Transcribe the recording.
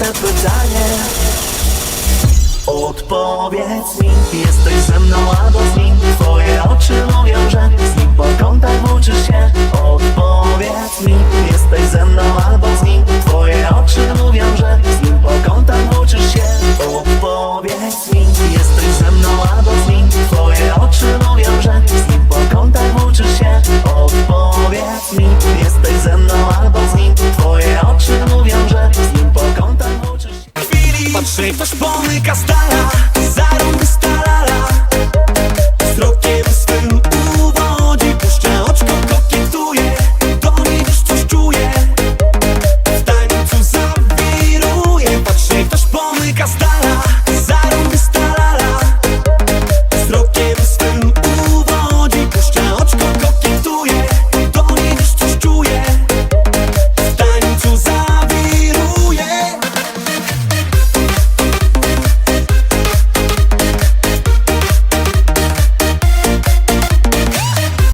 my te, te pytanie. Odpowiedz mi, jesteś ze mną albo z nim. Twoje oczy mówią, że z nim po kątach uczysz się. Odpowiedz mi, jesteś ze mną albo z nim. Twoje oczy mówią, że z nim po kątach uczysz się. Odpowiedz mi, jesteś ze mną albo z nim. Twoje oczy mówią, patrzy, ktoś pomyka stara Zarąby stalala. Wzrokiem swym uwodzi Puszcza oczko, kokietuje Do niej już coś czuje. W tańcu zawiruje. Patrzy, ktoś pomyka stara